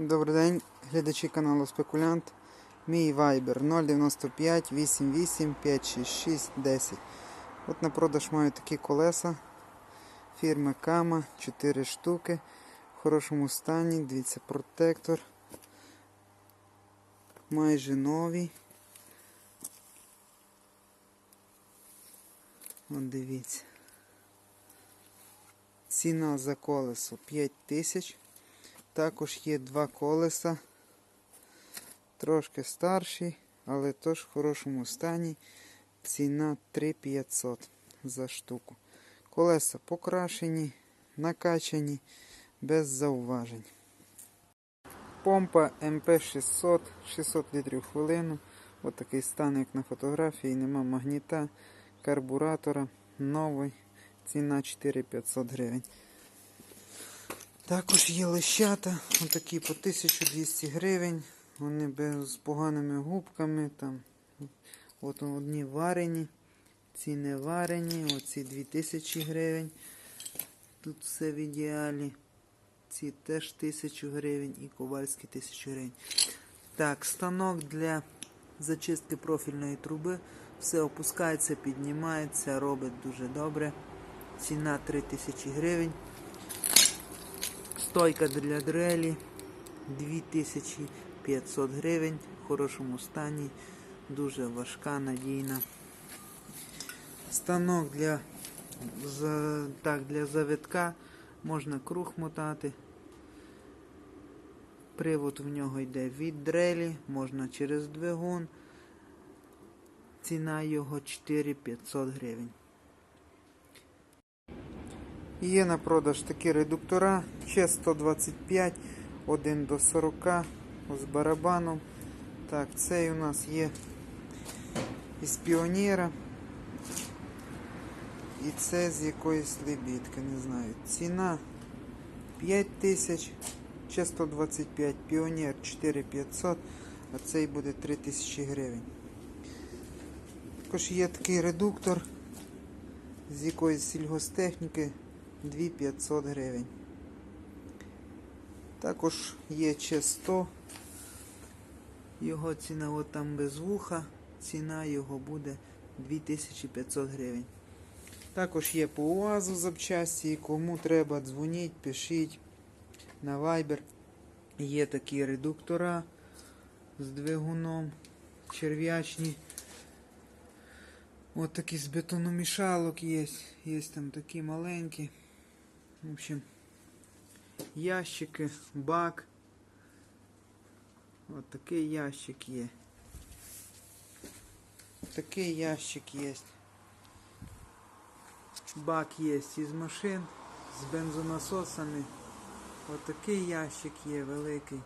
Добрий день, глядачі каналу Спекулянт. Мій вайбер 095 88 566 10. От на продаж маю такі колеса фірми Кама 4 штуки. В хорошому стані. Дивіться, протектор. Майже нові. От дивіться. Ціна за колесо 5 тисяч. Також є два колеса, трошки старші, але теж в хорошому стані. Ціна 3500 за штуку. Колеса покрашені, накачані, без зауважень. Помпа МП600, 600 літрів хвилину. Ось такий стан, як на фотографії, нема магніта, карбуратора, новий. Ціна 4500 гривень. Також є лещата, отакі по 1200 гривень. Вони з поганими губками. Там. От одні варені, ці не варені, оці 2000 гривень. Тут все в ідеалі. Ці теж 1000 гривень і ковальські 1000 гривень. Так, станок для зачистки профільної труби. Все опускається, піднімається, робить дуже добре. Ціна 3000 гривень. Стойка для дрелі 2500 гривень в хорошому стані, дуже важка, надійна. Станок для, за- так, для завитка можна круг мотати. Привод в нього йде від дрелі, можна через двигун. Ціна його 4500 гривень. Є на продаж такі редуктора Ч 125, 1 до 40 з барабаном. Так, цей у нас є із піонера. І це з якоїсь лебідки, не знаю. Ціна 5000, Ч 125, піонер 4500, а цей буде 3000 гривень. Також є такий редуктор з якоїсь сільгостехніки 2500 гривень. Також є Ч100. Його ціна от там без вуха. Ціна його буде 2500 гривень. Також є по УАЗу запчасті. Кому треба, дзвоніть, пишіть на Viber. Є такі редуктора з двигуном черв'ячні. От такі з бетономішалок є. Є там такі маленькі. В общем, ящики, бак. Вот такий ящик є. Такий ящик є. Бак є із машин, з бензонасосами. От такий ящик є великий.